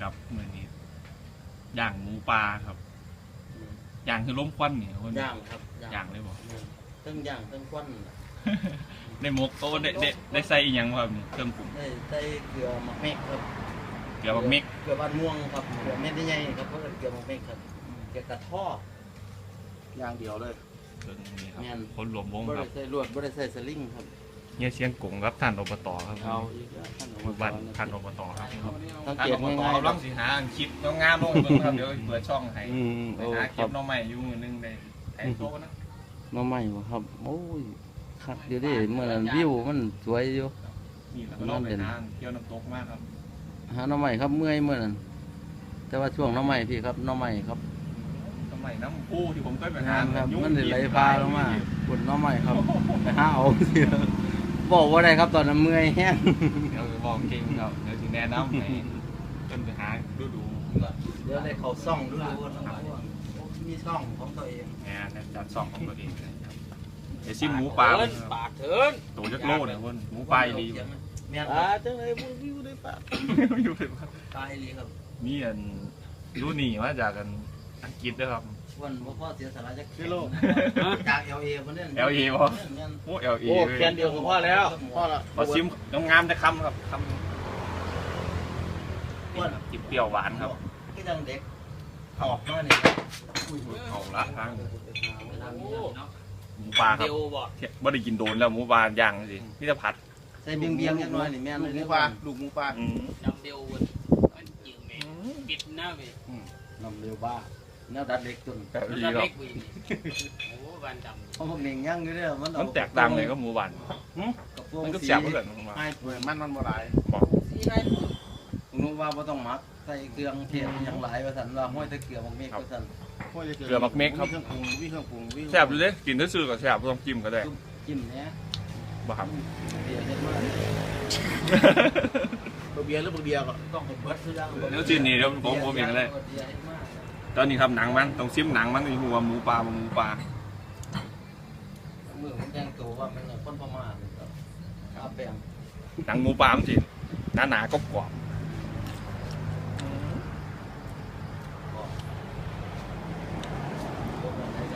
ครับมื้อนี้ย่างหมูปลาครับย่างคือล้มควันนี่คนย่างครับย่างเลยบ่ทั้งย่างทั้งควันน่ะได้หมกโอ้ได้ได้ได้ใส่อีหยังบ่ครับนี่เครื่องปรุงได้ใส่เกลือหมักเม็กครับเกลือบักเม็กเกลือบ้านม่วงครับเกลือเม็ดใหญ่ๆครับเพราะเกลือหมักเม็กครับเกลือกระท่ออย่างเดียวเลยเครื่องนี้ครับแม่นคนรวมวงบ่คได้รับใส่ลวดบ่ได้ใส่สลิงครับ เฮียเชียงกงครับท่านอบตครับเอาอีกแล้วท่านหมู่บ้านท่านอบตครับสังท่านเกตอบตง่ายเอาๆคล่รัอบงสิหาคลิปงามๆลงเบิ่งครับเดี๋ยวเปิดช่องให้อืมไปโอ้หาคเก็รับบน้องใหม่อยู่มือนึงได้แทนโตนะหน้อใหม่บ่ครับ โอ้ยคักเดี๋ยวดิเมื่อนั้นวิวมันสวยอยู่นี่แหละก็ลองไปทางเที่ยวน้ำตกมากครับหาหน้อใหม่ครับเมื่อยเมื่อนั้นแต่ว่าช่วงหน้อใหม่พี่ครับหน้อใหม่ครับสมัยน้ำผู้ที่ผมเคยไปหางามครับยุ่งมันได้ไหลพาลงมาบนหน้อใหม่ครับไปหาเอาเสีย บอกว่าได้ครับตอนนั้นเมื่อยแห้งเดี๋ยวบอกเก่งครับเดี๋ยวสิแนะนำให้เพิ่นไปหาดูดูเดี๋ยวได้เขาซ่องดูดูมีช่องของตัวเองงานจัดสองของตัวเองนะครับเดี๋ยวชิมหมูปลาปากเถินตัวจักโลเนี่ยคนหมูปลาอีหลีแม่นปาจังเลยมึงวิวได้ปากอยู่เลยว่าตายเลยครับ มีอันรู้นี่มาจากกันอังกฤษด้วยครับ วันพ่อพ่อเสียสาระจากจาก LA คนนี้ LA บ่แม่นโอ้เอลเอโอ้แคนเดียวก็พอแล้วพอละพอชิมน้ำงามจะคำครับคำนี่ครับจิบเปรี้ยวหวานครับก็ยังเด็กออกมานี่ครับเอาละทางหมูปลาครับเดียวบ่เที่ยบ่ได้กินโดนแล้วหมูปลาย่างสิพี่จะผัดใส่เบียงเบียงๆนิดหน่อยนี่แม่นลูเลกยหมูปลาลูกหมูปลาอืมดำเดียวมันยิงเมปิดหน้าเมลำเร็วบ้า แนวดัดเล็กจนแต่มันดีจะครัเล็บกวีโอ้วันดำเพราะพวกเน่งย่างอยู่เด้อมันมันแตกต่างเลยก็หมูหวานกับพวกมันก็สีแซ่บเหมือนกันมาให้เว้ยมันมันบ่หลายบอกสีให้นึกว่าบ่ต้องหมักใส่เครื่องเทศอหย่างหลายว่าซั่นว่าห้อยแตะเกียบบักเมฆว่าซั่นมีเครื่องปรุงวิเครื่องปรุงวิแซ่บอยู่เลยกินซื่อๆก็แซ่บบ่ต้องจิ้มก็ได้จิ้มเนี้ยบ่ครับ เดี๋ยวเฮ็ดมาเบียร์หรือเบียร์ก็ต้องให้เบิดทุกอย่างเดี๋ยวจิ้มนี่เดี๋ยวผมผมเองก็ได้ ตอนนี้ครับหนังมันต้องซิมหนังมันนี่หัวหมูปลาบ่หมูปลามือมันแดงตัวว่ามันคนประมาณครับอาแปงหนังหมูปลามันสิหนาๆกรอบๆ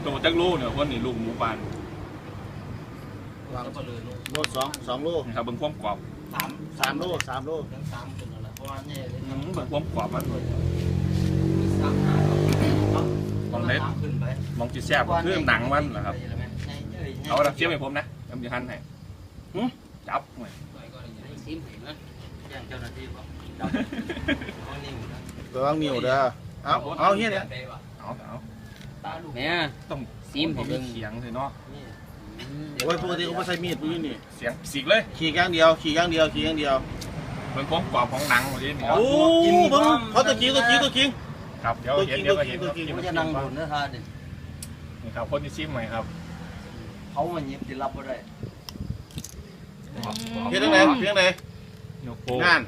ตัวจักโลเนี่ยคนนี่ลูกหมูปลาวางก็เลยลูกโลสองสองโลนี่ครับเบิ่งความกรอบสามสามโลสามโลทั้งสามคนนั่นแหละเพราะว่าเนี่ยเลยอืมเบิ่งความกรอบมันสามห้าล องเล็ดขึ้นไปมองจิแซ่บก็คือหนังมันเหรอครับ เอาละเชี่ยมให้ผมนะผมจะหั่นให้จับหน่อยซิมเห็นไหมแจ้งเจ้าหน้าที่ป่ะเอานิ่งนะระวังนิ้วเด้อเอาเอาเฮียเนี่ยเอาเอาเนี่ยต้องซิมให้ผมเบิ่งเขียงเลยเนาะนี่โอ้ยปกติเขาไม่ใช้มีดพวกนี้นี่เสียงสีกเลยขี่ย่างเดียวขี่ย่างเดียวขี่ย่างเดียวเบิ่งความกรอบของหนังหมดเลยนี่โอ้บึ้งเขาตัวจริงตัวจริงตัวจริง ครับเดี๋ยวเห็นเดี๋ยวก็เห็นครับตัวจริงมันจะนั่งบนนะท่าดินี่ครับคนที่ชิมใหม่ครับเขามันยิบจะรับบ่ได้เพียงไหนเพียงไหนโยโก้งาน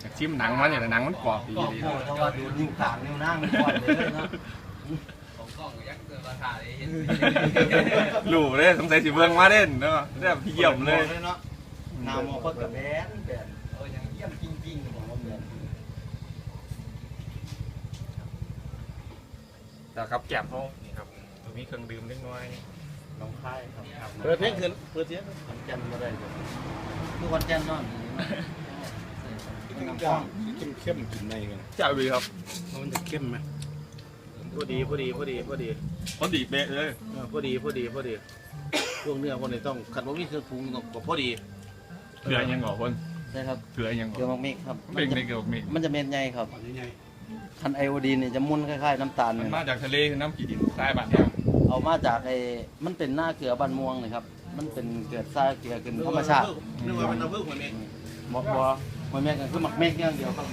อยากชิมหนังมันเนี่ยหนังมันกรอบดีก็ดีโคตรแต่ว่าดูนิ้วขางนิ้วนั่งก่อนเลยนะของกล้องยักษ์เกินราคาเลยเห็นรู้เลยสงสัยสิเบิ่งมาเด่นเนาะได้พี่เยี่ยมเลยเนาะนามอคนกับแบนแบนเออยังเยี่ยมจริงๆของเราแบน แต่ครับแก้มเขานี่ครับมีเครื่องดื่มเล็กน้อยน้องค่ายครับเปิดเพลงขึ้นเปิดเสียงขอนแก่นมาได้เลยทุกคนแก่นนอนน้ำฟองเข้มเข้มกินในกันเจ้าดีครับมันจะเข้มไหมพอดีพอดีพอดีพอดีคนดีเป๊ะเลยเออพอดีพอดีพอดีพวกเนื้อพวกนี้ต้องขัดว่ามีเครื่องปรุงต้องก็พอดีเกลือยังก่อคนใช่ครับเกลือยังเกก่ลืออมักเมกครับเป็นในเกลือมีมันจะเม็ดใหญ่ครับ คันไอโอดีนเนี่ยจะมุนคล้ายๆน้ำตาลมันเนี่ยมาจากทะเลคือน้ำกีดินทรายบาดเนี่ยเอามาจากไอ้มันเป็นหน้าเกลือบันม่วงเลยครับ มันเป็นเกิดซ่าเกลือขึ้นธรรมชาตินึกว่าเป็นน้ำผึ้งเหมือนเองบอกบอมันแม่กันคือหมักเมกอย่างเดียวครับ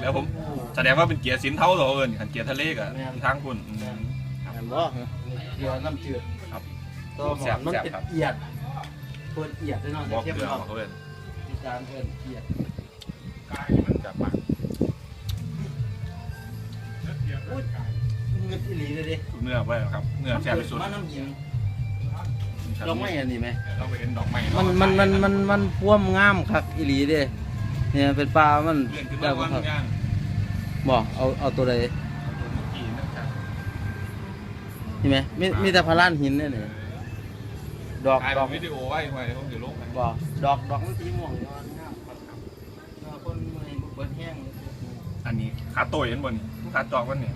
แล้วผมแสดงว่าเป็นเกียร์สินเท่าเหรอเอิญขันเกียร์ทะเลกับทางคุณอืม เห็นบ่เกลือน้ำจืดครับตัวหอมมันเป็นเอียดตัวเอียดด้วยเนาะบอกเข้มเกลือเนาะเขาเอิญที่จานเพิ่นเอียด มันจะปากเงือกอีหลีเลยดิเนื้อไว้ครับเนื้อแซ่บที่สุดมาน้ำเหียงนี่คดอกไม้อันนี้ไหมเราไปเห็นดอกไม้มันมันมันมันมันพ่วมงามคักอีหลีเด้เนี่ยเป็นปลา มันเลื่อนขึ้นแล้มาววันครับย่างบอกเอาเอาตัวใดตัวเมื่อกี้นะครับนี่ไหมมีมีแต่พารานหินเนี่ยนี่ดอกถ่ายดอกวิดีโอไว้ไว้เขาจะลงไปบอกดอกดอกมันสีม่วงยอดงามครับเออคน เมื่อยเบิดแห้งอันนี้ขาโต้ยเห็นบนขาจอกวันนี่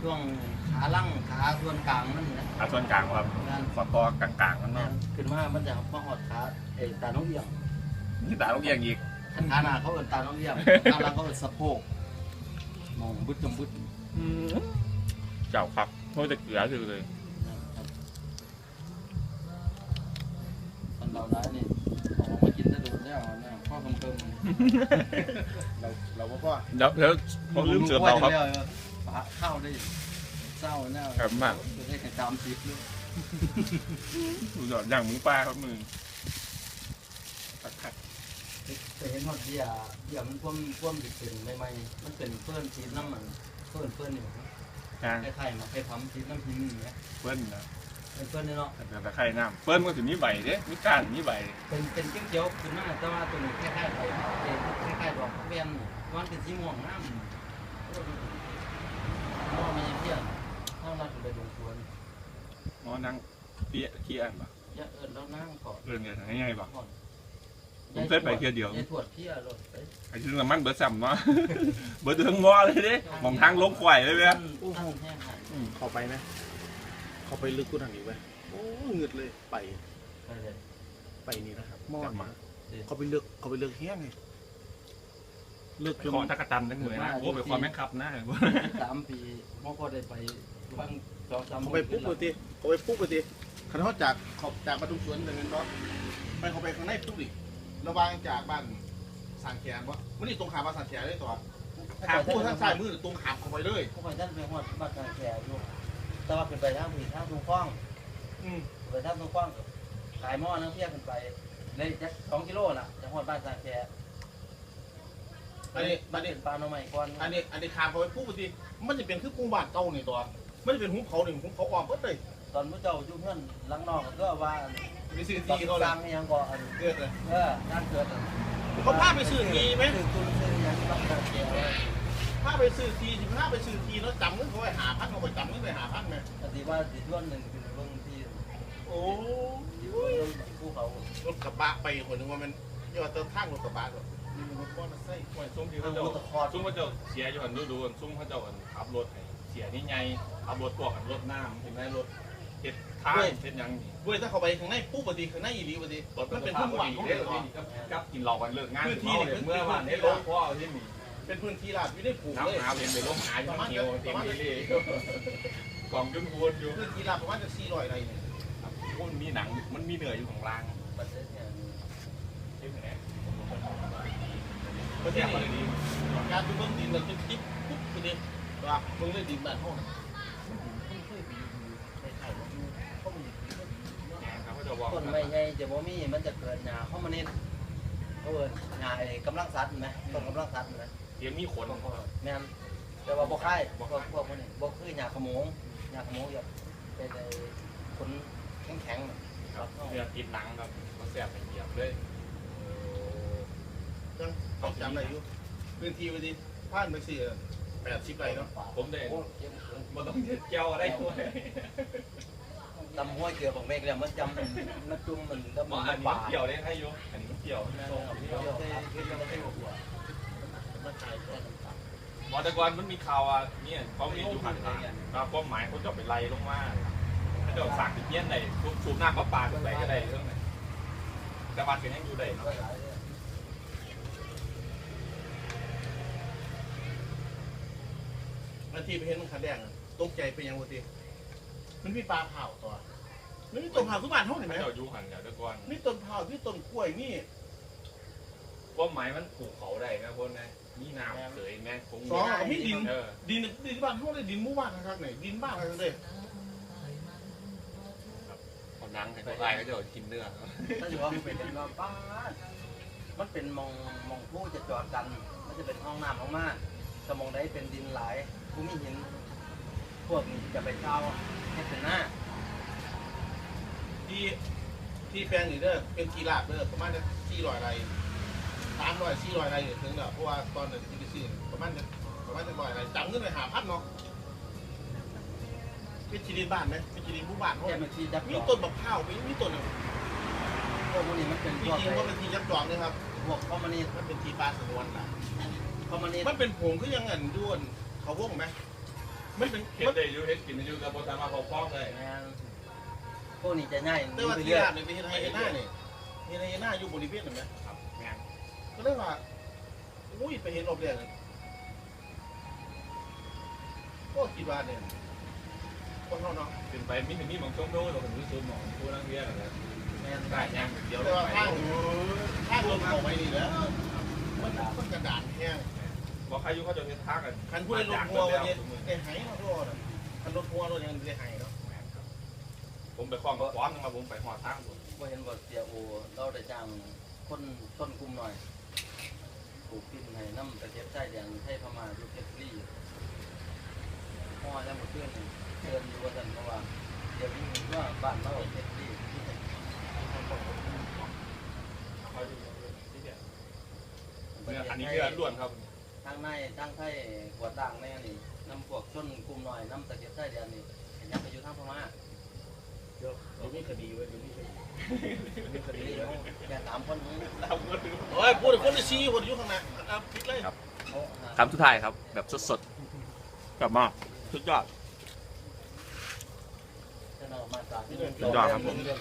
ช่วงขาล่างขาส่วนกลางนั่นนะขาส่วนกลางครับนั่น ขอตอกลางๆมันนั่เนาะนขึ้นมามันจะมาหอดขาเอ้ตาน้องเอี่ยงนี่ตาลูกเอียงอีกขันขาหน้าเขาเอินตาน้องเอี่ยงขาหลังเขาเอินสะโพกมองบึดจมบึดเจ้าครับโทษจะเกลือคือเลย นะครับตอนเราร้ายนี่ออกมากินได้ดูแล้วเนี่ยพ่อคำเติม เราเราก็เดี๋ยวเดี๋ยวผมลืมเสือเตาครับปลาข้าวได้เศร้าแน่ครับมากจะได้แค่ตามซิปด้วยสุดยอดอย่างหมูปลาครับมือขัดแต่เห็นหอดเบียร์เบียร์มันพ่วมพ่วมดิบเป็นใหม่ๆมันเป็นเพื่อนชีสน้ำมันเพื่อนเพื่อนนี่ๆกลางคล้ายๆมาคล้ายๆชีสน้ำพิมพ์นี่นะเปิ้ลนะ เป็นเพื่อนนี่เนาะแต่ตะไคร่น้ำเปิ้ลมันถึงมีใบเด้มีก้านมีใบเป็นเป็นเกี้ยวๆคือหน้าแต่ว่าตัวนี้คล้ายๆไปคล้ายๆดอกเบี้ยนมันเป็นสีม่วงน้ำมองมันยังเที่ยงถ้าเราถึงไปลงสวนหมอนั่งเปี้ยขี้อันปะอย่าเอิญแล้วนั่งก่อนเอินกันง่ายๆปะก่อนผมเคยไปเที่ยวเดียวยายทวดเที่ยวรถไปไอ้ชื่อน้ำมันเบิร์ดซ้ำเนาะ เบิร์ดทั้งหม้อเลยเด้มองทางลงควายเลยไหมท่านท่านแห้งหายเข้าไปไหม เข้าไปลึกกูทางนี้ไหมโอ้เงืดเลยไปไปเลย ไปนี่นะครับมอจัดบมาเขาไปเลือกเขาไปเลือกแห้งไงเลือกไปจนขอทักกะตันทั้งมือนะโอ้ไปขอแม่งขับนะสามปีมอก็ได้ไปบางสองสามเขาไปปุ๊บไปทีเขาไปปุ๊บไปทีคันเขาจากขอบจากประตูสวนอย่างนั้นเนาะไปเขาไปข้างในปุ๊บดิระหวางจากบ้านสานแขนวะมันนี่ตรงขาบ้านสานแขนเลยตัวขาคู่ทางซ้ายมือตรงขาเข้าไปเลยพวกท่านไปหอดบ้านทางแก่อยู่ แต่ว่าขึ้นไปทางผีทางทุ่งฟ้องอืมไปทางทุ่งฟ้องขายหม้อน้ำเพียขึ้นไปเลยจะสองกิโลน่ะจะหอดบ้านทางแก่อันนี้บ้าอันนนี้เป็นปลาหน่อไม้ก่อนอันนี้อันนี้ขาเขาไปปุ๊บไปทีมันจะเป็นคือกรุงบ้านเก่านี่ตัว มันจะเป็นหุ้มเขาหนึ่งหุ้มเขาออกหมดเลยตอนพระเจ้าอยู่เพื่อนหลังนอกก็ว่าไปซื้อตอนที่สเขาเลร้ายงนี่ยังก่อนเกิดเลยเออนั่นเกิดเขาพาไปซื้อทีไหมซื้อตุนซื้อยังต้องทางแก่ พาไปซื้อทีสิพาไปซื้อทีแล้วจำเงินเขาไปหาพันเขาไปจำเงินไปหาพันไหมปฏิว่าสิช่วงหนึ่งคือเบิ่งที่โอ้ที่ยเบิ่งภูเขารถกระบะไปคนนึงว่ามันยอดเติมทางรถกระบะก็นี่มันรถก้อนมาใส่โอ้ยซุ้มที่ทาเขางเจ้าอุตคอดซุ้มเขาเจ้าเสียอยู่หันดูดูซุ้มเขาเจ้าหันขับรถให้เสียนี่ไงขับรถพวกขับรถน้ำเห็นไหมรถเห็ดทางเห็ดหยังนี่เว้ยถ้าเขาไปข้างในปุ๊บปฏิข้างในอีหลีปฏิรถมันเป็นพื้นหวังของเด็เด็กกนี่กับกินเหล้ากันเลิกงานคือที่นี่เมื่อวานนี้ลงพ่อที่นี่ เป็นพื้นที่ราบไม่ได้ปลูกเลยน้ำหาเป็นไปลงหาอยู่เหี่ยวเต็มที่เลยกล่องยุ่นวนอยู่พื้นที่ราบประมาณจะสี่ร้อยไร่เนี่ยมันมีหนังมันมีเนื้ออยู่ของรางประเทศเนี่ยที่ไหนประเทศนี้การดูเบื้องดินเราจะจิ๊บปุ๊บปฏิว่ามึงเลยดินบ้านห้องเขาจะบอกต้นไม้ใหญ่จะบ่มีมันจะเกิดหญ้าเข้ามาเน็ตเขาเอิ้นหญ้าไอ้กำลังสัตว์นะต้นกำลังสัตว์นะ เดี๋ยวมีขนแม่นแต่ว่าบ่คล้ายพวกพวกมันนี่บ่คือหญ้าขโมงหญ้าขโมงแบบเป็นไอ้ขนแข็งๆน่ะครับเนื้อติดหนังครับมันแสบไปเหยียบเลยต้องจำได้อยู่พื้นที่ปฏิผ่านไปสี่แปดสิบไร่เนาะผมได้โอ้เจ็บเกินมันต้องเจ้าอะไรด้วยตำห้วยเกลือของเมฆแล้วมันจำมันมันจุ่มมันแล้วมัมันนอันนี้ป่าเกี่ยวได้ให้ยุอันนี้เกี่ยวแม่นเอาเกี่ยวเทขึ้นแล้วมันให้หัว มาขายก่อนมอเตอร์กรมันมีข่าวอะเนี่ยเขามีอยู่ผ่านทางแล้วป้อมหมายเขาจะไปไล่ลงมาถ้าจะสั่งติดเงี้ยนไหนสูบน้ำประปาไปก็ได้เรื่องไหนแต่บ้านเป็นยังอยู่ได้เนาะนาทีไปเห็นมันขันแดงตกใจเป็นยังปฏิมันมีปลาเผาตัวมันมีต้นเผาทุกบ้านห้องเห็นไหมเจ้าอยู่หันเดี๋ยวตะกอนมีต้นเผาที่ต้นกล้วยนี่ป้อมหมายมันปลูกเขาได้นะคนนะนี่น้ำเสยแม่คงสองกับมีดิน เออดินดินบ้านห้องเลยดินหมู่บ้านนะครับไหนดินบ้านอะไรเลยคนนังให้เขาไล่เขาจะกินเนื้อถ้าอยู่ว่ามันเป็นนอนป้าดมันเป็นมองมองผู้จะจอดกัน มันจะเป็นห้องน้ำห้องมาถ้ามองได้เป็นดินหลายผู้มีหิน พวกนี้จะไปเช่าให้เป็นหน้าที่ที่แปลงนี่เด้อเป็นทีลาบเด้อประมาณจะสี่ร้อยไร สามร้อยสี่ร้อยไรเนี่ยถึงแล้วเพราะว่าตอนนั้นที่ไปซื้อประมาณจะประมาณจะร้อยไรจังเงินไปหาพันเนาะเป็นชีดินบ้านไหมเป็นชีดินผู้บ้านเขาแค่มันที่ยับมีจองต้นมะพร้าวมีมีต้นพวกนี้มันเป็นจพวกริงๆว่าเป็นทียับจองนะครับ พวกคอมมานีมันเป็นทีปลาสนวนล่ะคอมมานีมันเป็นผงคือยังเงินด้วนเขาวงไหมมันเป็นเฮ็ดมันได้อยู่เฮ็ดกินได้อยู่แต่บ่สามารถเขาฟ้องได้แมนพวกนี้จะง่ายแต่ว่าไปที่เรื่อยร้านเนี่ยเป็นไฮเอน่าเนี่ยไฮเอน่าอยู่บริเวณนั้นไหมครับแม่น ก็เลยว่าอุ้ยไปเห็นรอบแรกเลยก็คิดว่าเนี่ยคนเขาเนาะเป็นไปมีมีหมองชมโดเราเป็นรู้สึกหมองผู้นักเรียนอะไรแมนได้ยังเดี๋ยวแต่เราว่าไปข้างข้างลมเขาไปนี่แหล้วมันมันกระดาษแห้งบอกใครอยู่เขาจะเฮ็ดทางกันคันพูดในรถทัวร์วันนี้ได้หายเนาะทุกคนคันรถทัวร์รถยังได้หายเนาะผมไปคล้องกับฟ้อนมาผมไปหอดทางผมว่าเห็นว่าเสียโอเราได้จ้างคนต้นกลุ่มหน่อย ปลูกพินให้น้ำตะเก็บใต้แดงให้พม่าอยู่เพชรบุรีพ่อแล้วมาเพื่อนเชิญอยู่ว่าสันเพราะว่าเดี๋ยวนี้ว่าบ้านเราเพชรบุรีเขาอยู่ที่เนี่ยเนี่ยอันนี้เรือล้วนครับทางในทางไทยหัวด่างแน่นี่น้ำพวกชนกลุ่มหน่อยน้ำตะเก็บใต้แดนนี่เห็นยังไปอยู่ทางพม่าเดี๋ยวเดี๋ยวมีคดีไว้เดี๋ยวมีคดี มีคดีนี่เขาแค่สามคนนี้เราก็ดูโอ้ยพูดถึงคนที่ชี้คนอยู่ข้างหน้าอะปิดเลยครับเขาคำสุดท้ายครับ แบบสดๆกลับมาสุดยอดจะนอกมาจากที่สุดยอดครับผม เรื่อง